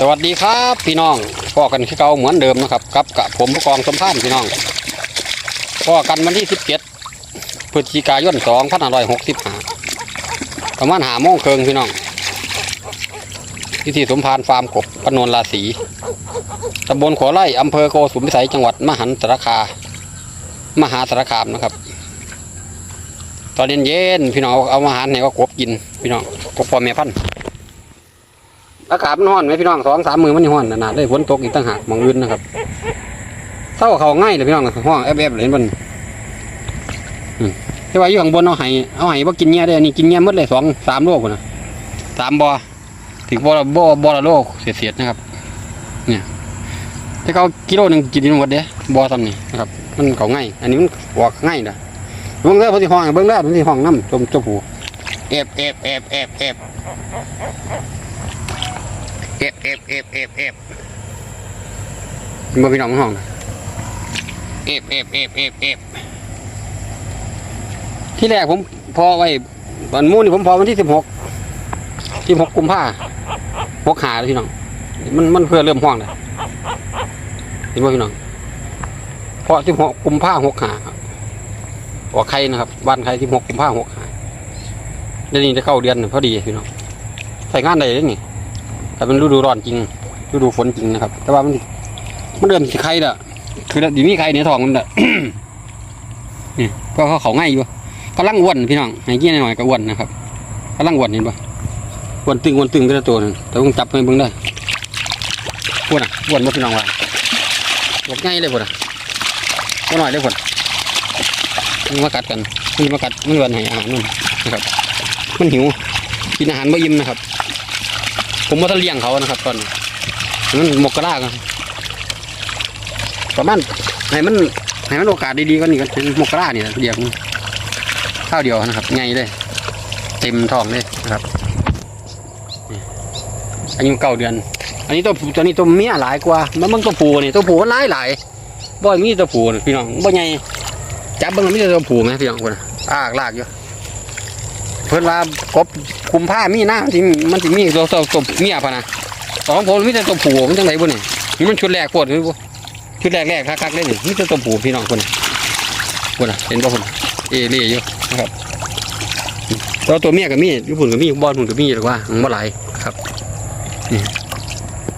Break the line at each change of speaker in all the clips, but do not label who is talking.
สวัสดีครับพี่น้องพ่อกันคือเก่าเหมือนเดิมนะครับกับกับผมผู้กองสมพานพี่น้องพ่อกันวันที่สิบเจ็ดพฤศจิกายนสองพันห้าร้อยหกสิบห้าประมาณหาโมงเคิงพี่น้องที่ที่สมพานฟาร์มกบพนนราศีตำบลขวไร่อำเภอโกสุมพิสัยจังหวัดมหันสารคา มหาสารคามนะครับ ตอนเย็นๆพี่น้องเอาอาหารให้ว่ากบกิน พี่น้องกบพอแม่พันธุ์ อากาศมันร้อนไหมพี่น้องสองสามมือมันร้อนขนาดเลยฝนตกอีกต่างหากมองอื่นนะครับเศร้าเขาง่ายเลยพี่น้องห้องแอบแอบเลยเห็นมันที่ว่าอยู่ข้างบนเอาไห้เอาไห้ว่ากินเงี้ยได้นนี้กินเงี้ยมดเลยสองสามโลกนะสามบอถึงบอละบอบอละโลเสียดๆนะครับ เนี่ยที่เขากิโลหนึ่งกินหมดเด้บอทำนี่นะครับ มันเขาง่าย อันนี้มันออกง่ายนะเบิ้องเด้อพอที่ห้องเบิ้องเด้อพอที่ห้องน้ำจมจมผูเอฟเอฟเอฟเอฟเอฟเอฟเอฟเอฟเอฟเอฟมาพี่น้องห้องเอฟเอฟเอฟเอฟเอฟที่แรกผมพอไว้วันมูนี่ผมพอวันที่สิบหกที่หกกุมภาหกหาเลยพี่น้อง มันมันเพื่อเริ่มห้องเลยเห็นไหมพี่น้องพอที่หกกุมภาหกหาครับอใครนะครับบ้านใครที่หกกุมภาหกหาเดี๋ยวนี้จะเข้าเดือนพอดีพี่น้องใส่งานได้เนี่ แต่เป็นฤดูร้อนจริงฤดูฝนจริงนะครับ แต่ว่ามันมันเริ่มสิไข่ละคือดีมีไข่ในท้องมันละนี่ก็เขาเขาง่ายอยู่กำลังอ้วนพี่น้องให้กินหน่อยๆก็อ้วนนะครับกำลังอ้วนเห็นปะอ้วนตึงอ้วนตึงแต่ละตัวนั่นแต่ต้องจับให้เบิ่งได้อ้วนอะอ้วนหมดพี่น้องว่าอ้วนง่ายเลยพุ่นอะก็หน่อยได้พุ่นมันมากัดกันมันมากัดมันวันให้อาหารมันนะครับ มันหิวกินอาหารไม่อิ่มนะครับ ผมว่าถ้าเลี้ยงเขานะครับตอนนี้มันหมกกระลากันประมาณให้มันให้มันโอกาสดีๆก็นี่ก็เป็นหมกกระลานี่แหละเดียวข้าวเดียวนะครับไงเลยเต็มท้องเลยนะครับอายุเก้าเดือน อันนี้ตัวตัวนี้ตัวเมียหลายกว่ามันมันตัวผูนี่ตัวผูมันหลายหลายบ่อยมีตัวผูพี่น้องบ่ใหญ่จับเบิ่งมีต่ตัวผูไหมพี่น้องคนน่ะอ้ากลากอยู่ พิ่นว่ากบคุมผ้ามีหน้ามันสิมันสิมีตัวตัวตัวเมียพะนะสองผมมีแต่ตัวผู้มันจังไดบ่นี่นี่มันชุดแรกโคตรคือบ่ชุดแรกแรกคักๆเลยนี่มีแต่ตัวผู้พี่น้องคนน่ะคนน่ะเห็นบ่คนเอเล่อยู่นะครับตัวตัวเมียก็มีอยู่พุ่นก็มีบ่พุ่นก็มีหรอกว่ามันบ่หลายครับนี่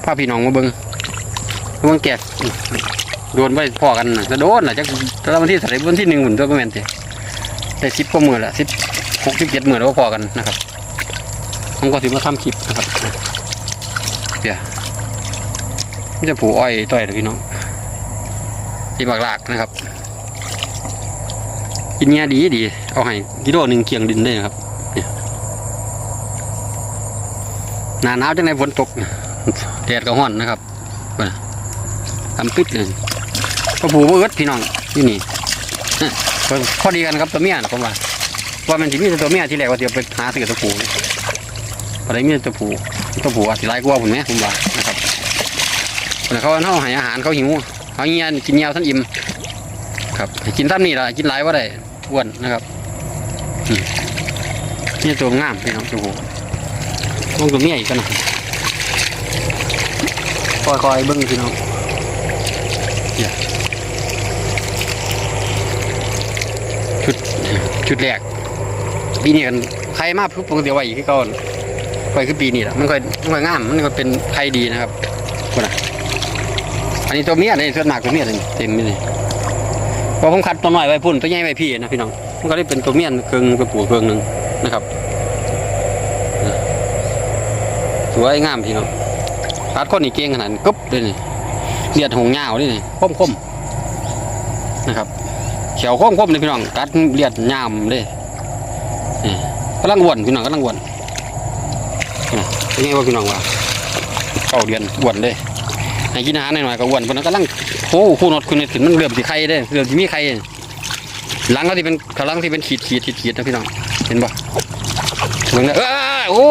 พาพี่น้องมาเบิ่งเบิ่งแกะโดนไปพอกันนะจะโดนน่ะจักแต่ละวันที่เท่าไหร่วันที่หนึ่งหุ่นตัวประมาณสิได้10กว่ามื้อละ10 หกสิบเจ็ดหมื่นก็พอกันนะครับผมก็ถือมาทำคลิปนะครับเดี๋ยวมันจะผูอ้อยต้อยเลยพี่น้องที่บากลากนะครับกินเนี้ยดีดีเอาให้กิโลหนึ่งเคียงดินได้ครับเนี่ยหนาหนาวจังในฝนตกแดดก็ห้อนนะครับทำปิดเลยพอผูเบิดพี่น้องที่นี่พอดีกันครับตัวเมียนะผมว่า ว่ามันสิมีแต่ตัวเมียที่แรกว่าจะไปหาซื้อตัวผู้อะไรมีแต่ตัวผู้ตัวผู้อาจจะร้ายกว่าผมไหมผมว่านะครับแต่เขาเขาให้อาหารเขาหิวเขาเงี้ยกินเงี้ยวท่านอิ่มครับกินท่านนี่ละกินหลายว่าได้อ้วนนะครับนี่ตัวงามพี่น้องตัวผู้ลองตัวเมียอีกกันนะคอยๆเบิ้งพี่น้องชุดชุดแรก ปีนี้กันใครมาปุ๊บปกติเอาไว้อีกที่ก่อนไปคือปีนี้แหละมันค่อยมันค่อยงามมันก็เป็นไข่ดีนะครับคนน่ะอันนี้ตัวเมียเลยส่วนมากตัวเมียเลยเต็มเลยพอผมคัดตัวน้อยไว้พุ่นตัวใหญ่ไว้พี่นะพี่น้องมันก็ได้เป็นตัวเมียเครื่องตัวผู้เครื่องหนึ่งนะครับสวยงามพี่น้องตัดคนนี่เก่งขนาดกึ๊บเลยนี่เลียดหงยาวนี่นี่คมคมๆนะครับเขียวคมคมๆเลยพี่น้องตัดเลียดยามเลย กำลังวนพี่น้องกำลังวนนี่เป็นไงวะพี่น้องว่าเก้าเดือนวนเลยให้กินอาหารหน่อยๆก็วนเพราะนั้นกำลังโอ้คู่นดคุณนี่ถึงมันเริ่มสิไข่เด้เริ่มสิมีไข่หลังก็ที่เป็นกำลังที่เป็นขีดขีดขีดขีดนะพี่น้องเห็นปะเบิ่งนเออโอ้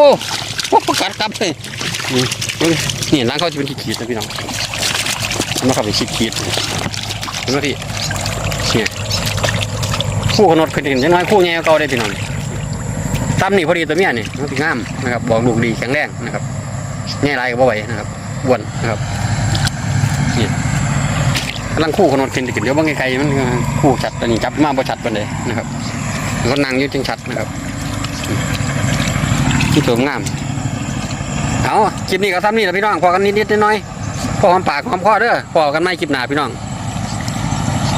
โอ้ประกาศกลับเลยนี่เบิ่งนี่หลังเขาจะเป็นขีดขีดนะพี่น้องมันเข้าไปขีดขีดเห็นไหมพี่เนี่ยคู่ขนดขึ้นยังน้อยคู่แง่เก่าได้พี่น้อง ตั้มนี่พอดีตัวเมียนี่มันงามนะครับบอกลูกดีแข็งแรงนะครับแง่ไรก็บ่ไหวนะครับอ้วนนะครับนี่กำลังคู่ขนมขึ้นขึ้นเดี๋ยวบางไกลๆมันคู่ชัดอันนี้จับมาบ่ชัดปานใดนะครับมันก็นั่งยู่จังชัดนะครับที่ตัวงามเอาคลิปนี้ก็ซ้ำนี่แหละพี่น้องพอกันนิดๆน้อยๆพอหอมปากหอมคอเด้อพอกันไม่คลิปหน้าพี่น้อง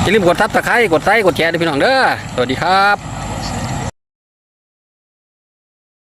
อย่าลืมกดซับสไครต์กดไลค์กดแชร์ด้วยพี่น้องเด้อสวัสดีครับ